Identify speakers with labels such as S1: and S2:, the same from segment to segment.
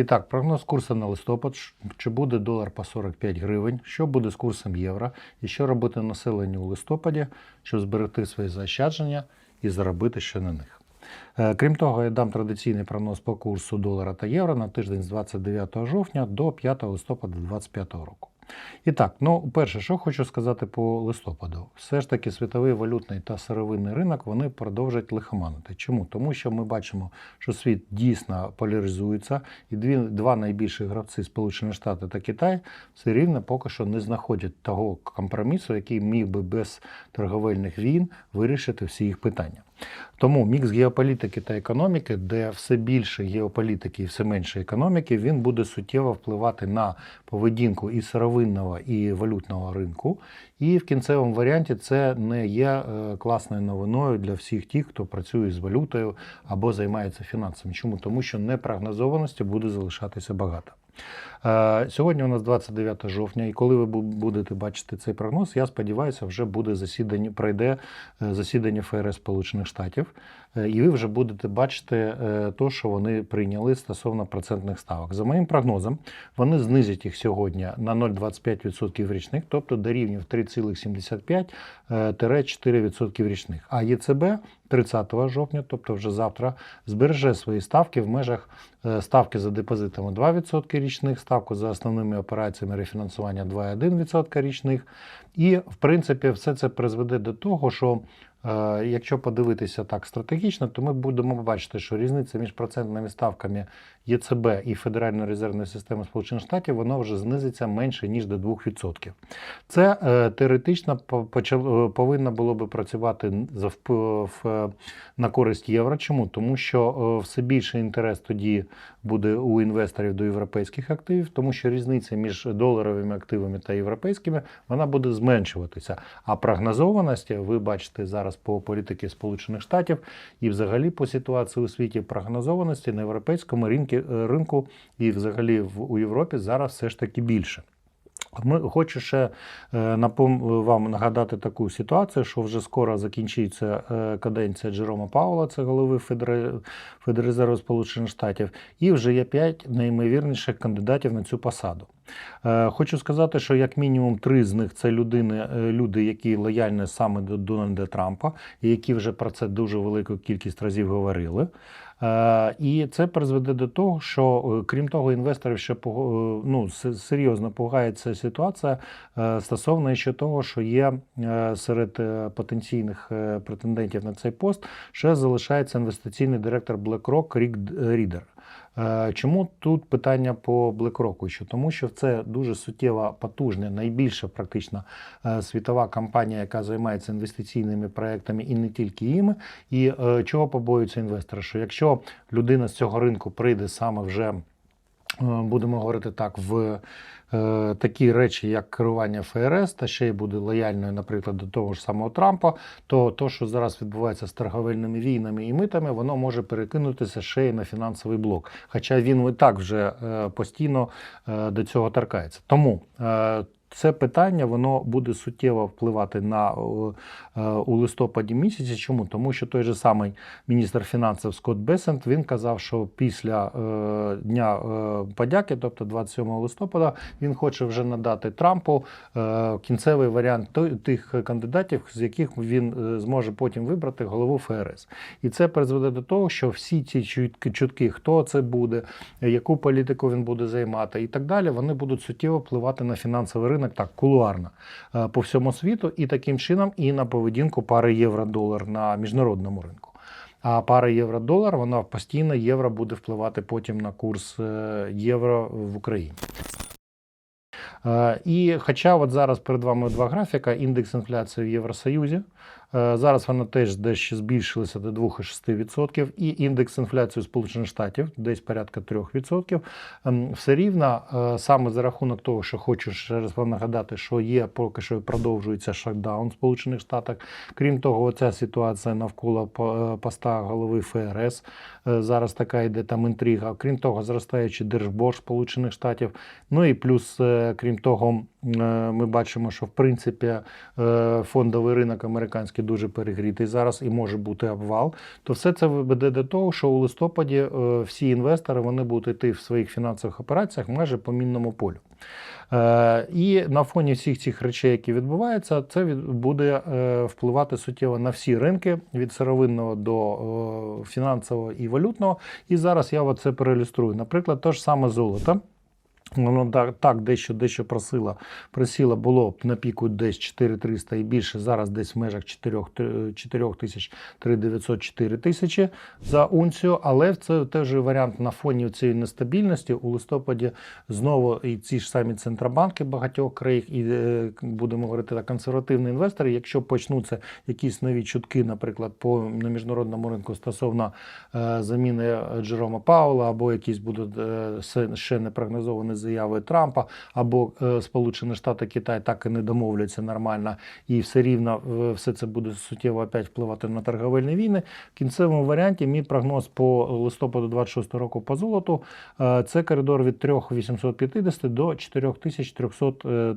S1: І так, прогноз курсу на листопад. Чи буде долар по 45 гривень? Що буде з курсом євро? І що робити населенню у листопаді, щоб зберегти свої заощадження і заробити ще на них? Е, Крім того, я дам традиційний прогноз по курсу долара та євро на тиждень з 29 жовтня до 5 листопада 2025 року. І так, ну перше, що хочу сказати по листопаду, все ж таки світовий валютний та сировинний ринок вони продовжать лихоманити. Чому? Тому що ми бачимо, що світ дійсно поляризується, і дві два найбільші гравці Сполучені Штати та Китай все рівно поки що не знаходять того компромісу, який міг би без торговельних війн вирішити всі їх питання. Тому мікс геополітики та економіки, де все більше геополітики і все менше економіки, він буде суттєво впливати на поведінку і сировинного, і валютного ринку. І в кінцевому варіанті це не є е, класною новиною для всіх тих, хто працює з валютою або займається фінансами. Чому? Тому що непрогнозованості буде залишатися багато. Е, Сьогодні у нас 29 жовтня, і коли ви будете бачити цей прогноз, я сподіваюся, вже буде засідання, пройде е, засідання ФРС Сполучених Штатів, і ви вже будете бачити е, то, що вони прийняли стосовно процентних ставок. За моїм прогнозом, вони знизять їх сьогодні на 0,25% річних, тобто до рівнів 3,75-4% річних. А ЄЦБ 30 жовтня, тобто вже завтра, збереже свої ставки в межах е, ставки за депозитами 2% річних, ставку за основними операціями рефінансування 2,1% річних. І, в принципі, все це призведе до того, що е, якщо подивитися так стратегічно, то ми будемо бачити, що різниця між процентними ставками ЄЦБ і Федеральної резервної системи Сполучених Штатів воно вже знизиться менше ніж до 2%. Це е, теоретично по- е, повинно було би працювати на користь євро. Чому? Тому що е, все більше інтерес тоді буде у інвесторів до європейських активів, тому що різниця між доларовими активами та європейськими вона буде зменшуватися. А прогнозованості, ви бачите зараз по політики Сполучених Штатів і взагалі по ситуації у світі прогнозованості на європейському ринку, ринку і взагалі в, у Європі зараз все ж таки більше. Ми хочу ще е, вам нагадати таку ситуацію, що вже скоро закінчиться е, каденція Джерома Паула, це голови Федер... Федерезерву Сполучених Штатів, і вже є п'ять найімовірніших кандидатів на цю посаду. Е, Хочу сказати, що як мінімум три з них це людини, е, люди, які лояльні саме до Дональда Трампа, і які вже про це дуже велику кількість разів говорили. Е, І це призведе до того, що крім того, інвесторів ще ну, серйозно пугається ситуація стосовно ще того, що є серед потенційних претендентів на цей пост, ще залишається інвестиційний директор BlackRock Рік Рідер. Е, Чому тут питання по BlackRock? Що тому, що це дуже суттєва, потужна, найбільша практично е, світова компанія, яка займається інвестиційними проектами і не тільки їми. І е, чого побоюються інвестори? Що якщо людина з цього ринку прийде саме вже, будемо говорити так, в е, такі речі, як керування ФРС, та ще й буде лояльною, наприклад, до того ж самого Трампа, то то, що зараз відбувається з торговельними війнами і митами, воно може перекинутися ще й на фінансовий блок. Хоча він і так вже е, постійно е, до цього торкається. Тому е, це питання воно буде суттєво впливати на е, у листопаді місяці. Чому? Тому що той же самий міністр фінансів Скотт Бесент він казав, що після е, дня е, подяки, тобто 27 листопада, він хоче вже надати Трампу е, кінцевий варіант тих кандидатів, з яких він е, зможе потім вибрати голову ФРС. І це призведе до того, що всі ці чутки, хто це буде, яку політику він буде займати, і так далі, вони будуть суттєво впливати на фінансовий ринок так кулуарно е, по всьому світу, і таким чином і на поведінку пари євро-долар на міжнародному ринку. А пара євро-долар, вона постійно євро буде впливати потім на курс е, євро в Україні. Е, І хоча от зараз перед вами два графіка, індекс інфляції в Євросоюзі. Е, Зараз вона теж дещо збільшилася до 2,6%, і індекс інфляції Сполучених Штатів десь порядка 3%. Ем, Все рівно е, саме за рахунок того, що хочу ще раз вам нагадати, що є поки що продовжується шокдаун в Сполучених Штатах. Крім того, оця ситуація навколо е, поста голови ФРС зараз така йде там інтрига. Крім того, зростаючий держборг Сполучених Штатів. Ну і плюс, крім того, ми бачимо, що в принципі фондовий ринок американський трошки дуже перегрітий зараз і може бути обвал, то все це веде до того, що у листопаді е, всі інвестори вони будуть йти в своїх фінансових операціях майже по мінному полю. Е, І на фоні всіх цих речей, які відбуваються, це буде е, впливати суттєво на всі ринки від сировинного до фінансового і валютного. І зараз я це переілюструю. Наприклад, то ж саме золото. Воно так, так дещо дещо просило, просіло було на піку десь 4300 і більше, зараз десь в межах 4 4 тисяч 3900 4 тисячі за унцію, але це теж варіант на фоні цієї нестабільності. У листопаді знову і ці ж самі центробанки багатьох країн, і е, будемо говорити так, консервативні інвестори, якщо почнуться якісь нові чутки, наприклад, по на міжнародному ринку стосовно е, заміни Джерома Паула, або якісь будуть е, ще не прогнозовані заяви Трампа, або е, Сполучені Штати Китай так і не домовляться нормально, і все рівно все це буде суттєво опять впливати на торговельні війни. В кінцевому варіанті мій прогноз по листопаду 26 року по золоту е, це коридор від 3850 до 4300 е,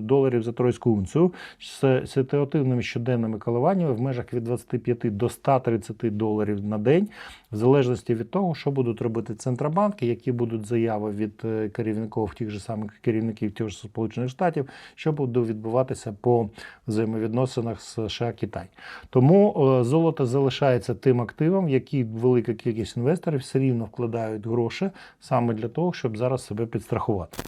S1: доларів за тройську унцію з ситуативними щоденними коливаннями в межах від 25 до 130 доларів на день, в залежності від того, що будуть робити центробанки, які будуть заяви від керівників тих же самих керівників тих же Сполучених Штатів, що буде відбуватися по взаємовідносинах з США Китай. Тому е, золото залишається тим активом, який велика кількість інвесторів все рівно вкладають гроші саме для того, щоб зараз себе підстрахувати.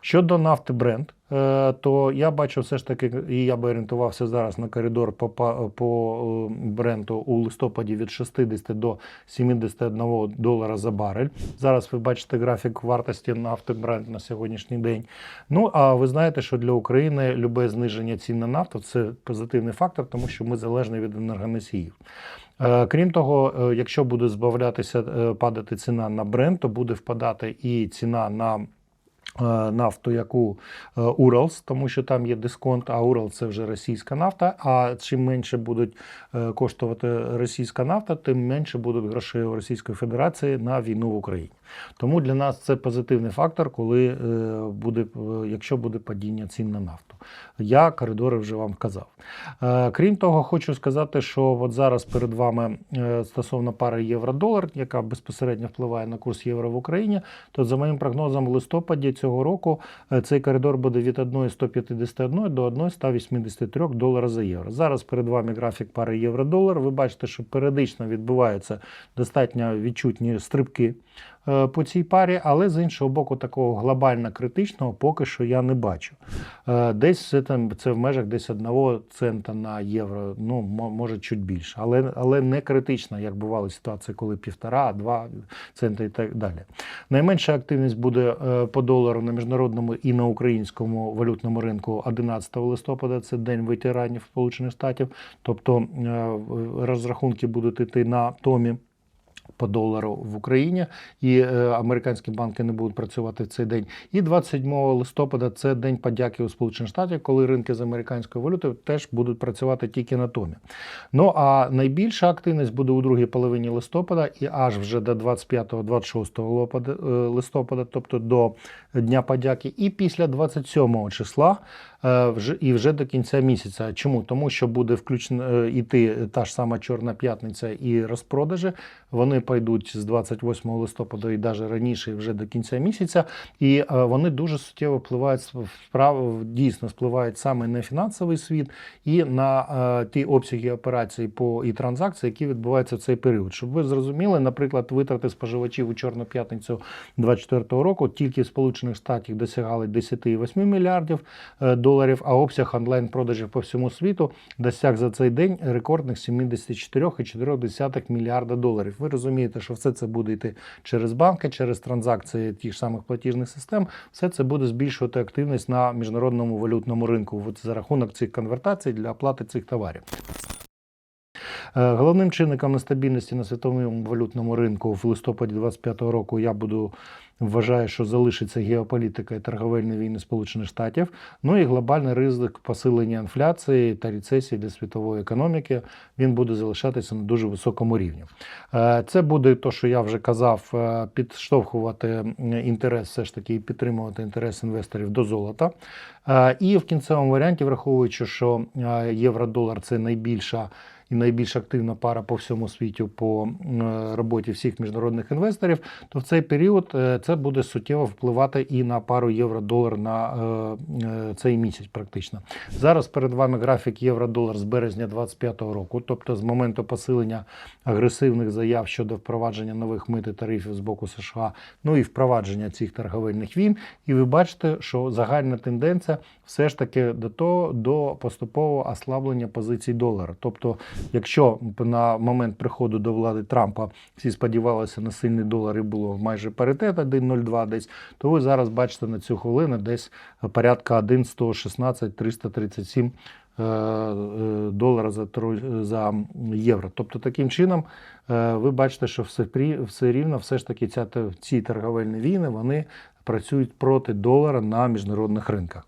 S1: Щодо нафти бренд, е, то я бачу все ж таки, і я би орієнтувався зараз на коридор по, по е, бренду у листопаді від 60 до 71 долара за барель. Зараз ви бачите графік вартості нафти бренд на сьогоднішній день. Ну а ви знаєте, що для України любе зниження цін на нафту це позитивний фактор, тому що ми залежні від енергоносіїв. Е, Крім того, якщо буде збавлятися падати ціна на бренд, то буде впадати і ціна на нафту, яку е, Уралс, тому що там є дисконт, а Урал це вже російська нафта. А чим менше будуть е, коштувати російська нафта, тим менше будуть грошей у Російської Федерації на війну в Україні. Тому для нас це позитивний фактор, коли е, буде, е, якщо буде падіння цін на нафту. Я коридори вже вам казав. Е, Крім того, хочу сказати, що от зараз перед вами е, стосовно пари євро-долар, яка безпосередньо впливає на курс євро в Україні, то за моїм прогнозом, в листопаді цього року е, цей коридор буде від 1,151 до 1,183 долара за євро. Зараз перед вами графік пари євро-долар. Ви бачите, що періодично відбуваються достатньо відчутні стрибки по цій парі, але з іншого боку, такого глобально критичного поки що я не бачу. Е, Десь це там це в межах десь одного цента на євро, ну мо- може чуть більше, але, але не критично, як бували ситуації, коли півтора, два цента і так далі. Найменша активність буде е, по долару на міжнародному і на українському валютному ринку 11 листопада. Це день ветеранів Сполучених Штатів. Тобто е, розрахунки будуть йти на томі по долару в Україні, і е, американські банки не будуть працювати в цей день. І 27 листопада це день подяки у Сполучених Штатах, коли ринки з американською валютою теж будуть працювати тільки на томі. Ну а найбільша активність буде у другій половині листопада і аж вже до 25-26 листопада, е, тобто до Дня подяки, і після 27 числа вже і вже до кінця місяця. Чому? Тому що буде включно е, іти та ж сама Чорна п'ятниця і розпродажі. Вони пойдуть з 28 листопада і навіть раніше, вже до кінця місяця, і е, вони дуже суттєво впливають вправо, дійсно впливають саме на фінансовий світ і на е, ті обсяги операцій по і транзакцій, які відбуваються в цей період. Щоб ви зрозуміли, наприклад, витрати споживачів у Чорну п'ятницю 2024 року тільки в Сполучених Штатів досягали 10,8 мільярдів е, доларів, а обсяг онлайн-продажів по всьому світу досяг за цей день рекордних 74,4 мільярда доларів. Ви розумієте, що все це буде йти через банки, через транзакції тих самих платіжних систем. Все це буде збільшувати активність на міжнародному валютному ринку от за рахунок цих конвертацій для оплати цих товарів. Е, Головним чинником нестабільності на світовому валютному ринку в листопаді 2025 року я буду вважаю, що залишиться геополітика і торговельні війни Сполучених Штатів. Ну і глобальний ризик посилення інфляції та рецесії для світової економіки. Він буде залишатися на дуже високому рівні. Е, Це буде те, що я вже казав, е, підштовхувати інтерес, все ж таки і підтримувати інтерес інвесторів до золота. Е, І в кінцевому варіанті, враховуючи, що євро-долар це найбільша і найбільш активна пара по всьому світі по роботі всіх міжнародних інвесторів, то в цей період е, це буде суттєво впливати і на пару євро-долар на е, е, цей місяць, практично. Зараз перед вами графік євро-долар з березня 2025 року, тобто з моменту посилення агресивних заяв щодо впровадження нових мит і тарифів з боку США, ну і впровадження цих торговельних війн. І ви бачите, що загальна тенденція все ж таки до того до поступового ослаблення позицій долара. Тобто, якщо на момент приходу до влади Трампа всі сподівалися на сильний долар і було майже паритет 1,02 десь, то ви зараз бачите на цю хвилину десь порядка 1,116 337 е, е, долара за, за євро. Тобто таким чином е, ви бачите, що все, все рівно, все ж таки ця, ці торговельні війни вони працюють проти долара на міжнародних ринках.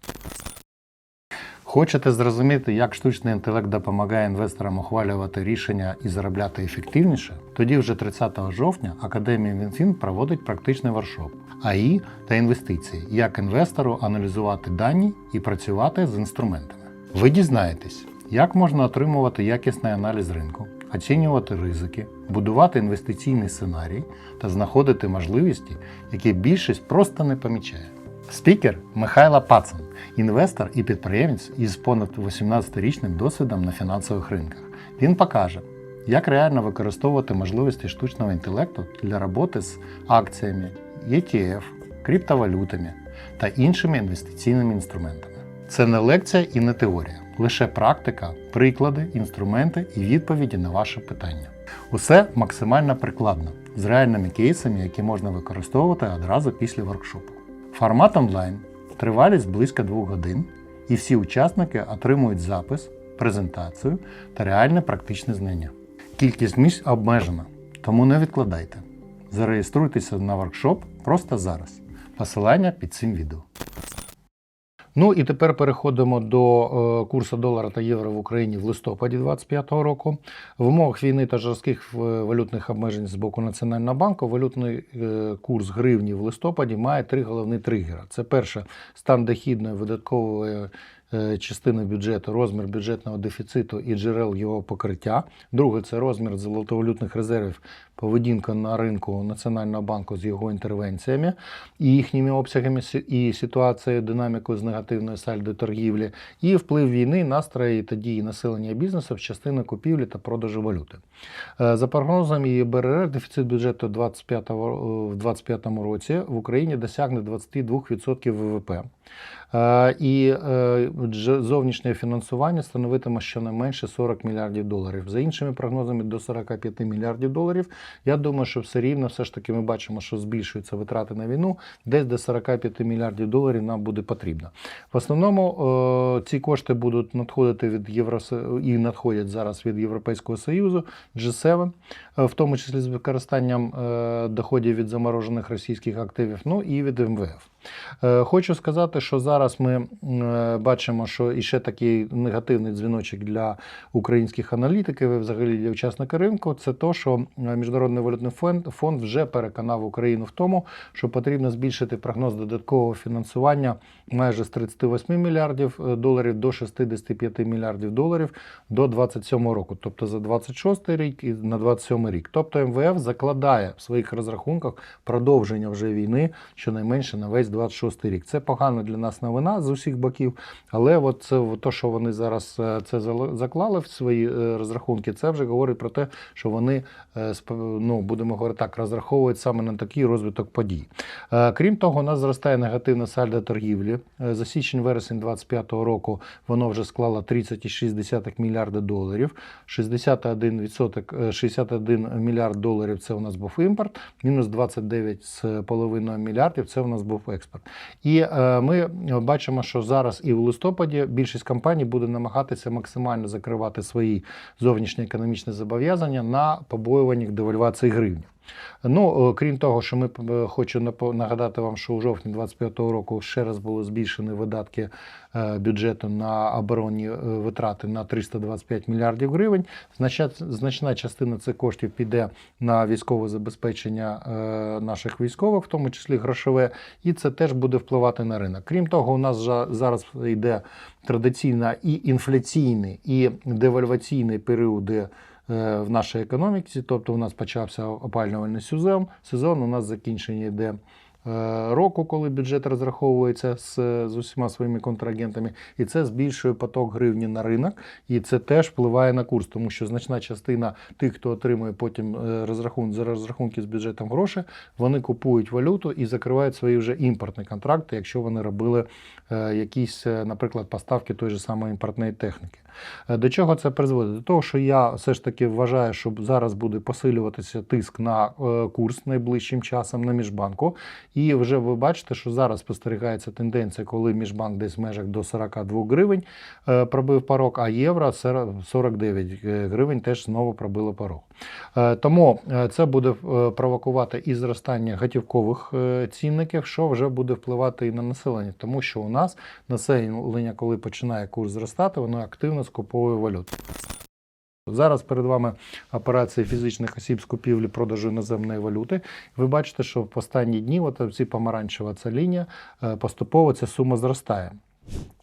S1: Хочете зрозуміти, як штучний інтелект допомагає інвесторам ухвалювати рішення і заробляти ефективніше? Тоді вже 30 жовтня Академія Мінфін проводить практичний воркшоп АІ та інвестиції, як інвестору аналізувати дані і працювати з інструментами. Ви дізнаєтесь, як можна отримувати якісний аналіз ринку, оцінювати ризики, будувати інвестиційний сценарій та знаходити можливості, які більшість просто не помічає. Спікер Михайло Пацан, інвестор і підприємець із понад 18-річним досвідом на фінансових ринках. Він покаже, як реально використовувати можливості штучного інтелекту для роботи з акціями, ETF, криптовалютами та іншими інвестиційними інструментами. Це не лекція і не теорія, лише практика, приклади, інструменти і відповіді на ваші питання. Усе максимально прикладно, з реальними кейсами, які можна використовувати одразу після воркшопу. Формат онлайн, тривалість близько 2 годин, і всі учасники отримують запис, презентацію та реальне практичне знання. Кількість місць обмежена, тому не відкладайте. Зареєструйтеся на воркшоп просто зараз. Посилання під цим відео. Ну і тепер переходимо до е, курсу долара та євро в Україні в листопаді 2025 року. В умовах війни та жорстких е, валютних обмежень з боку Національного банку валютний е, курс гривні в листопаді має три головні тригери. Це перше стан дохідної видаткової частини бюджету, розмір бюджетного дефіциту і джерел його покриття. Друге це розмір золотовалютних резервів, поведінка на ринку Національного банку з його інтервенціями і їхніми обсягами і ситуацією, динамікою з негативної сальдо торгівлі, і вплив війни, настрої та дії населення бізнесу в частини купівлі та продажу валюти. Е, За прогнозами ЄБРР, дефіцит бюджету 25 в 2025 році в Україні досягне 22% ВВП. Е, І е, зовнішнє фінансування становитиме щонайменше 40 мільярдів доларів. За іншими прогнозами, до 45 мільярдів доларів. Я думаю, що все рівно, все ж таки, ми бачимо, що збільшуються витрати на війну. Десь до 45 мільярдів доларів нам буде потрібно. В основному е, ці кошти будуть надходити від Єврос... і надходять зараз від Європейського Союзу, G7, е, в тому числі з використанням доходів від заморожених російських активів, ну і від МВФ. Е, Хочу сказати, що зараз ми е, бачимо, що іще такий негативний дзвіночок для українських аналітиків і взагалі для учасника ринку. Це то, що е, Міжнародний валютний фонд, вже переконав Україну в тому, що потрібно збільшити прогноз додаткового фінансування майже з 38 мільярдів доларів до 65 мільярдів доларів до 27 року, тобто за 26 рік і на 27 рік. Тобто МВФ закладає в своїх розрахунках продовження вже війни щонайменше на весь 26 рік. Це погано для нас новина з усіх боків, але от це то, що вони зараз е, це заклали в свої е, розрахунки, це вже говорить про те, що вони е, ну, будемо говорити так, розраховують саме на такий розвиток подій. Крім того, у нас зростає негативне сальдо торгівлі. За січень-вересень 2025 року воно вже склало 30,6 мільярда доларів. 61%, е, 61 мільярд доларів це у нас був імпорт, мінус 29,5 мільярдів це у нас був експорт. І е, ми бачимо, що зараз і в листопаді більшість компаній буде намагатися максимально закривати свої зовнішні економічні зобов'язання на побоюваннях девальвації гривні. Ну, е, крім того, що ми е, хочу нагадати вам, що у жовтні 2025 року ще раз були збільшені видатки е, бюджету на оборонні витрати на 325 мільярдів гривень. Значна, частина цих коштів піде на військове забезпечення наших військових, в тому числі грошове, і це теж буде впливати на ринок. Крім того, у нас зараз йде традиційна і інфляційний, і девальваційний періоди в нашій економіці. Тобто, у нас почався опалювальний сезон. Сезон у нас закінчення йде. Е, Року, коли бюджет розраховується з, з усіма своїми контрагентами, і це збільшує поток гривні на ринок, і це теж впливає на курс, тому що значна частина тих, хто отримує потім е, розрахун, за розрахунки з бюджетом гроші, вони купують валюту і закривають свої вже імпортні контракти, якщо вони робили е, якісь, наприклад, поставки тої ж самої імпортної техніки. До чого це призводить? До того, що я все ж таки вважаю, що зараз буде посилюватися тиск на курс найближчим часом на міжбанку. І вже ви бачите, що зараз спостерігається тенденція, коли міжбанк десь в межах до 42 гривень е, пробив порог, а євро сер- 49 гривень теж знову пробило порог. Е, Тому е, це буде е, провокувати і зростання готівкових е, цінників, що вже буде впливати і на населення, тому що у нас населення, коли починає курс зростати, воно активно скуповує валюту. Зараз перед вами операції фізичних осіб з купівлі продажу іноземної валюти. Ви бачите, що в останні дні, от ці помаранчева ця лінія, е, поступово ця сума зростає.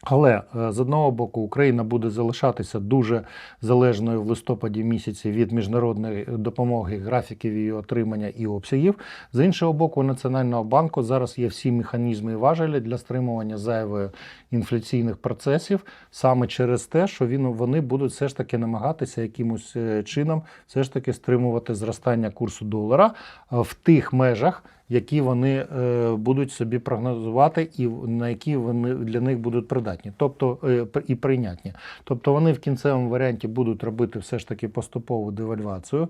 S1: Але е, з одного боку Україна буде залишатися дуже залежною в листопаді місяці від міжнародної допомоги, графіків її отримання і обсягів. З іншого боку, у Національного банку зараз є всі механізми і важелі для стримування зайвої інфляційних процесів саме через те, що він, вони будуть все ж таки намагатися якимось е, чином все ж таки стримувати зростання курсу долара е, в тих межах, які вони будуть собі прогнозувати, і на які вони для них будуть придатні, тобто е, і прийнятні. Тобто вони в кінцевому варіанті будуть робити все ж таки поступову девальвацію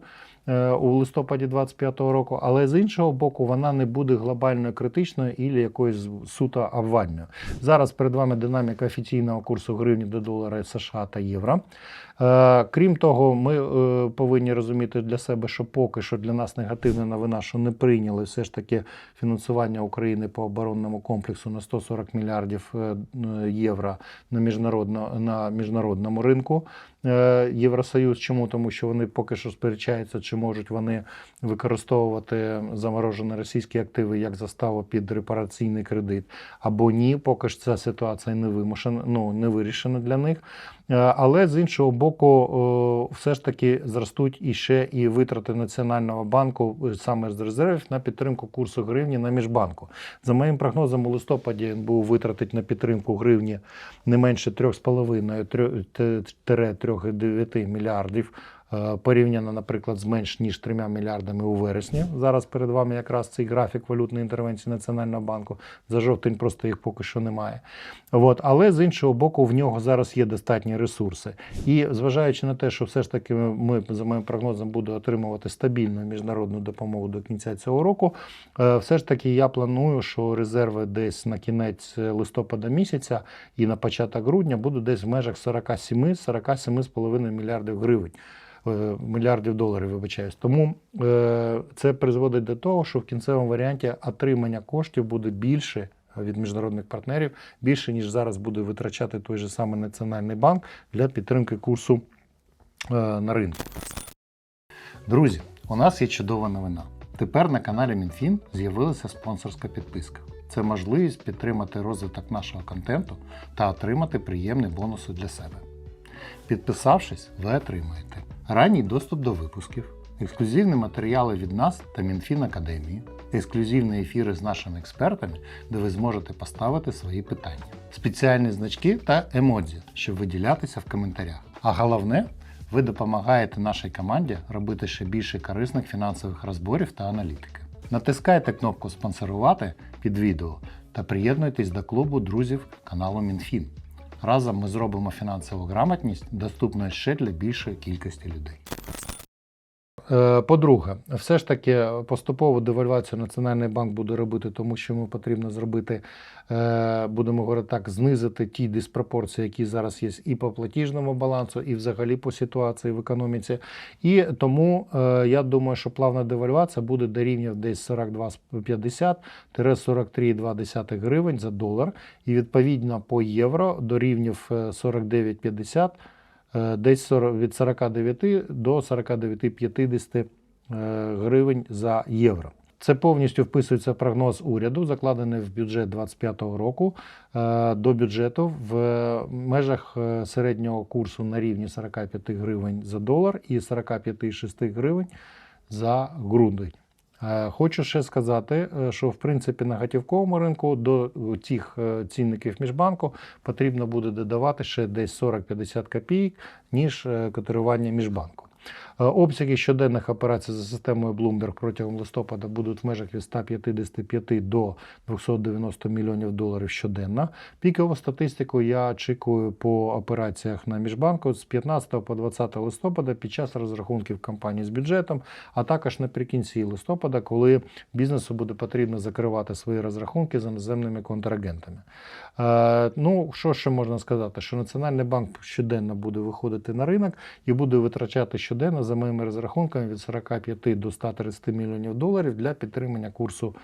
S1: е, у листопаді 2025 року, але з іншого боку, вона не буде глобально критичною і якоюсь суто обвальною. Зараз перед вами динаміка офіційного курсу гривні до долара США та євро. Е, Крім того, ми повинні розуміти для себе, що поки що для нас негативна новина, що не прийняли все ж таки фінансування України по оборонному комплексу на 140 мільярдів е, євро на, міжнародно, на міжнародному ринку. Е, Євросоюз. Чому? Тому що вони поки що сперечаються, чи можуть вони використовувати заморожені російські активи як заставу під репараційний кредит, або ні, поки ж ця ситуація не вимушена, ну не вирішена для них. Е, Але з іншого боку, все ж таки зростуть іще і витрати Національного банку е, саме з резервів на підтримку курсу гривні на міжбанку. За моїм прогнозом, у листопаді НБУ витратить на підтримку гривні не менше 3,5-3,9 мільярдів. Е, Порівняно, наприклад, з менш ніж 3 мільярдами у вересні. Зараз перед вами якраз цей графік валютної інтервенції Національного банку. За жовтень просто їх поки що немає. От. Але з іншого боку, в нього зараз є достатні ресурси. І зважаючи на те, що все ж таки ми, за моїм прогнозом, будемо отримувати стабільну міжнародну допомогу до кінця цього року, е, все ж таки я планую, що резерви десь на кінець листопада місяця і на початок грудня будуть десь в межах 47-47,5 мільярдів гривень. Е, Мільярдів доларів, вибачаюсь. Тому е, це призводить до того, що в кінцевому варіанті отримання коштів буде більше від міжнародних партнерів, більше ніж зараз буде витрачати той же самий Національний банк для підтримки курсу е, на ринку. Друзі, у нас є чудова новина. Тепер на каналі МінФін з'явилася спонсорська підписка. Це можливість підтримати розвиток нашого контенту та отримати приємні бонуси для себе. Підписавшись, ви отримаєте ранній доступ до випусків, ексклюзивні матеріали від нас та Мінфін Академії, ексклюзивні ефіри з нашими експертами, де ви зможете поставити свої питання, спеціальні значки та емодзі, щоб виділятися в коментарях. А головне, ви допомагаєте нашій команді робити ще більше корисних фінансових розборів та аналітики. Натискайте кнопку Спонсорувати під відео та приєднуйтесь до клубу друзів каналу МінФін. Разом ми зробимо фінансову грамотність доступною ще для більшої кількості людей. Е, По-друге, все ж таки поступову девальвацію Національний банк буде робити, тому що йому потрібно зробити, е, будемо говорити так, знизити ті диспропорції, які зараз є і по платіжному балансу, і взагалі по ситуації в економіці. І тому е, я думаю, що плавна девальвація буде до рівня десь 42,50-43,2 гривень за долар. І відповідно по євро до рівнів е, 49,50 е, десь 40 від 49 до 49,50 е, гривень за євро. Це повністю вписується в прогноз уряду, закладений в бюджет 2025 року е, до бюджету в межах е, середнього курсу на рівні 45 гривень за долар і 45,6 гривень за грудень. Е, Хочу ще сказати, е, що в принципі на готівковому ринку до е, цінників міжбанку потрібно буде додавати ще десь 40-50 копійок, ніж котирування міжбанку. Е, Обсяги щоденних операцій за системою Bloomberg протягом листопада будуть в межах від 155 до 290 мільйонів доларів щоденно. Пікову статистику я очікую по операціях на міжбанку з 15 по 20 листопада під час розрахунків кампанії з бюджетом, а також наприкінці листопада, коли бізнесу буде потрібно закривати свої розрахунки з іноземними контрагентами. Е, ну, що ще можна сказати? Що Національний банк щоденно буде виходити на ринок і буде витрачати щоденно за моїми розрахунками від 45 до 130 мільйонів доларів для підтримання курсу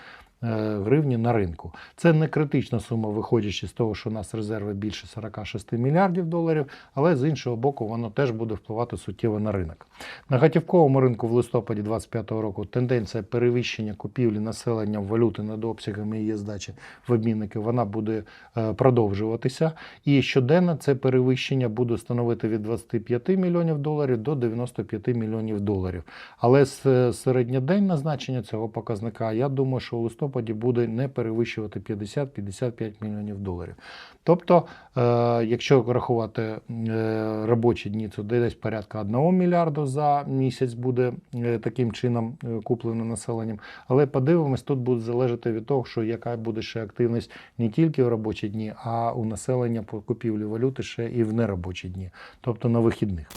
S1: гривні на ринку. Це не критична сума, виходячи з того, що у нас резерви більше 46 мільярдів доларів, але з іншого боку, воно теж буде впливати суттєво на ринок. На готівковому ринку в листопаді 2025 року тенденція перевищення купівлі населення валюти над обсягами її здачі в обмінники вона буде е, продовжуватися. І щоденно це перевищення буде становити від 25 мільйонів доларів до 95 мільйонів доларів. Але е, середньоденне значення цього показника, я думаю, що у листопаді буде не перевищувати 50-55 мільйонів доларів. Тобто, е, якщо рахувати е, робочі дні, то десь порядка 1 мільярду за місяць буде е, таким чином куплено населенням. Але подивимось, тут буде залежати від того, що яка буде ще активність не тільки в робочі дні, а у населення по купівлі валюти ще і в неробочі дні, тобто на вихідних.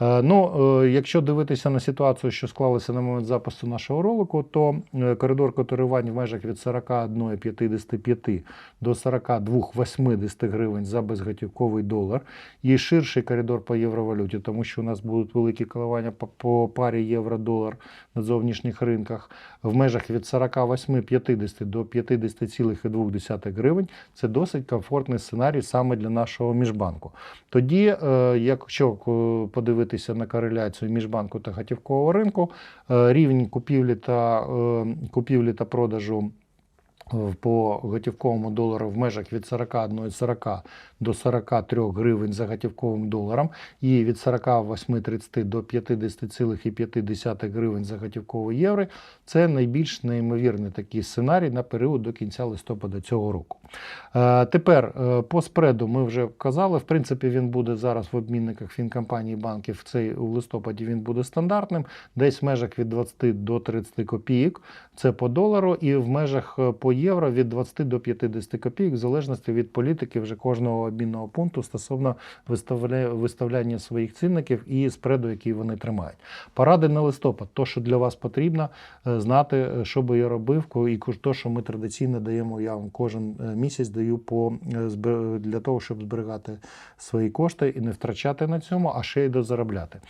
S1: Е, Ну, е, якщо дивитися на ситуацію, що склалася на момент запису нашого ролику, то е, коридор котирувань в межах від 41,55 до 42,80 гривень за безготівковий долар. І ширший коридор по євровалюті, тому що у нас будуть великі коливання по, парі євро-долар на зовнішніх ринках в межах від 48,50 до 50,2 гривень. Це досить комфортний сценарій саме для нашого міжбанку. Тоді, якщо е, подивитися на кореляцію між банку та готівкового ринку, е, рівень купівлі та, е, купівлі та продажу е, по готівковому долару в межах від 41,40 до 43 гривень за готівковим доларом і від 48,30 до 50,5 гривень за готівковий євро. Це найбільш неймовірний такий сценарій на період до кінця листопада цього року. Е, Тепер е, по спреду ми вже вказали. В принципі, він буде зараз в обмінниках фінкомпаній банків. Цей у листопаді він буде стандартним, десь в межах від 20 до 30 копійок. Це по долару, і в межах е, по євро від 20 до 50 копійок, в залежності від політики вже кожного обмінного пункту стосовно виставляння своїх цінників і спреду, який вони тримають. Поради на листопад, то, що для вас потрібно е, знати, е, що би я робив, і то, що ми традиційно даємо, я вам кожен е, місяць даю по для того, щоб зберігати свої кошти і не втрачати на цьому, а ще й дозаробляти.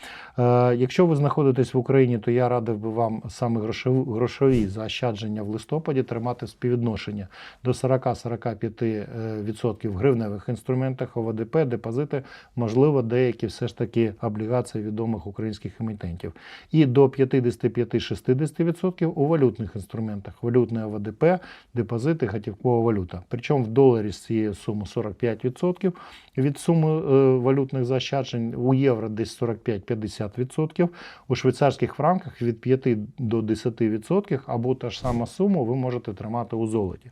S1: Якщо ви знаходитесь в Україні, то я радив би вам саме грошові, заощадження в листопаді тримати співвідношення до 40-45% в гривневих інструментах, ОВДП, депозити, можливо, деякі все ж таки облігації відомих українських емітентів. І до 55-60% у валютних інструментах, валютне ОВДП, депозити, готівкова валюта. Причому в доларі з цієї суми 45% від суми е, валютних заощаджень, у євро десь 45-50%, у швейцарських франках від 5 до 10% або та ж сама сума ви можете тримати у золоті.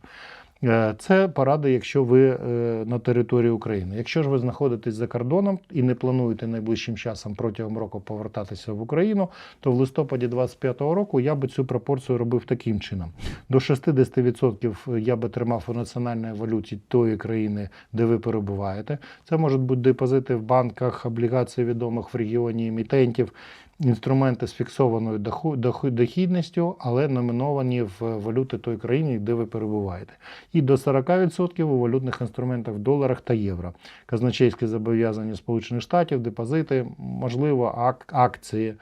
S1: Е, Це поради, якщо ви е, на території України. Якщо ж ви знаходитесь за кордоном і не плануєте найближчим часом протягом року повертатися в Україну, то в листопаді 2025 року я би цю пропорцію робив таким чином: до 60% я би тримав у національній валюті тої країни, де ви перебуваєте. Це можуть бути депозити в банках, облігації відомих в регіоні емітентів. Інструменти з фіксованою дохідністю, але номіновані в валюти той країни, де ви перебуваєте. І до 40% у валютних інструментах в доларах та євро. Казначейські зобов'язання Сполучених Штатів, депозити, можливо, ак- акції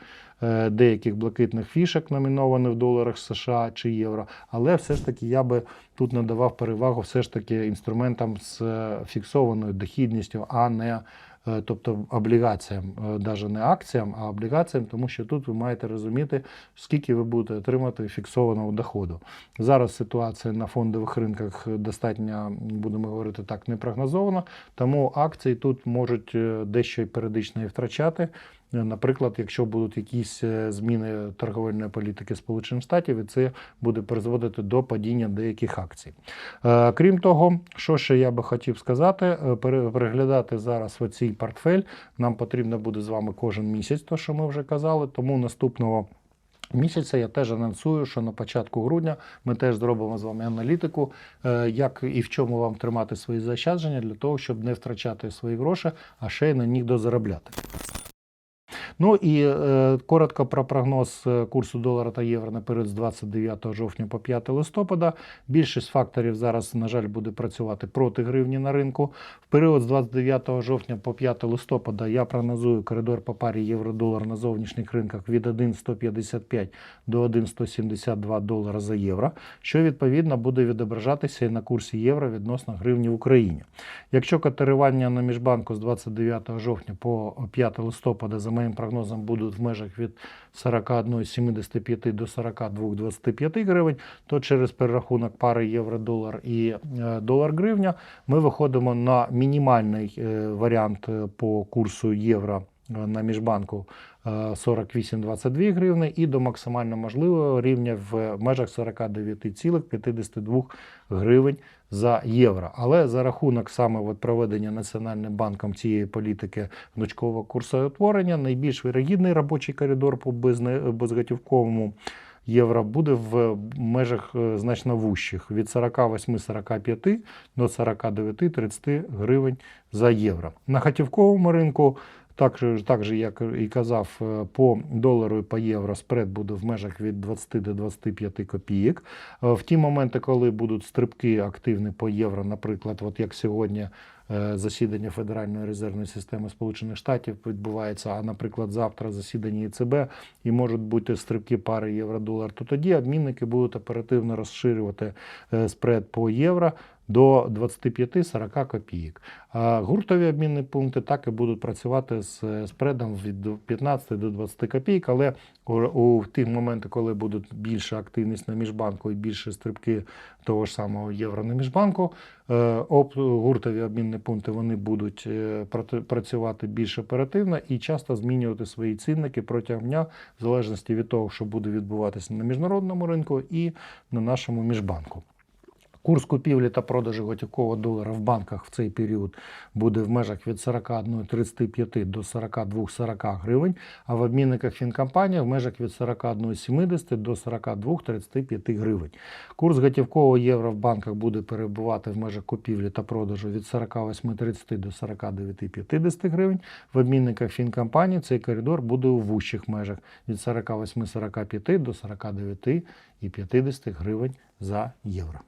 S1: е, деяких блакитних фішок номіновані в доларах США чи євро. Але все ж таки я би тут надавав перевагу все ж таки інструментам з е, фіксованою дохідністю, а не тобто облігаціям, навіть не акціям, а облігаціям, тому що тут ви маєте розуміти, скільки ви будете отримати фіксованого доходу. Зараз ситуація на фондових ринках достатньо, будемо говорити так, не прогнозована, тому акції тут можуть е, дещо періодично і втрачати. Е, Наприклад, якщо будуть якісь е, зміни торговельної політики Сполучених Штатів, і це буде призводити до падіння деяких акцій. Е, Крім того, що ще я би хотів сказати, переглядати зараз оцій портфель нам потрібно буде з вами кожен місяць, то що ми вже казали, тому наступного. Місяця я теж анонсую, що на початку грудня ми теж зробимо з вами аналітику, як і в чому вам тримати свої заощадження для того, щоб не втрачати свої гроші, а ще й на них дозаробляти. Ну і е, коротко про прогноз е, курсу долара та євро на період з 29 жовтня по 5 листопада. Більшість факторів зараз, на жаль, буде працювати проти гривні на ринку. В період з 29 жовтня по 5 листопада я прогнозую коридор по парі євро-долар на зовнішніх ринках від 1,155 до 1,172 долара за євро, що відповідно буде відображатися і на курсі євро відносно гривні в Україні. Якщо котирування на міжбанку з 29 жовтня по 5 листопада, за моїм прогнозом, будуть в межах від 41,75 до 42,25 гривень, то через перерахунок пари євро-долар і е, долар-гривня ми виходимо на мінімальний е, варіант е, по курсу євро на міжбанку 48,22 гривни і до максимально можливого рівня в межах 49,52 гривень за євро. Але за рахунок саме от проведення Національним банком цієї політики гнучкового курсоутворення найбільш вирогідний робочий коридор по безготівковому євро буде в межах е, значно вущих від 48-45 до 49-30 гривень за євро. На готівковому ринку так, так же, як і казав, е, по долару і по євро спред буде в межах від 20 до 25 копійок. Е, В ті моменти, коли будуть стрибки активні по євро, наприклад, от як сьогодні е, засідання Федеральної резервної системи Сполучених Штатів відбувається, а наприклад, завтра засідання ЄЦБ і можуть бути стрибки пари євро-долар, то тоді обмінники будуть оперативно розширювати спред по євро до 25-40 копійок. А гуртові обмінні пункти так і будуть працювати з спредом від 15 до 20 копійок, але у, ті моменти, коли буде більша активність на міжбанку і більше стрибки того ж самого євро на міжбанку, е, гуртові обмінні пункти вони будуть е, працювати більш оперативно і часто змінювати свої цінники протягом дня, в залежності від того, що буде відбуватися на міжнародному ринку і на нашому міжбанку. Курс купівлі та продажу готівкового долара в банках в цей період буде в межах від 41,35 до 42,40 гривень, а в обмінниках фінкомпанії в межах від 41,70 до 42,35 гривень. Курс готівкового євро в банках буде перебувати в межах купівлі та продажу від 48,30 до 49,50 гривень. В обмінниках фінкомпанії цей коридор буде у вущих межах від 48,45 до 49,50 гривень за євро.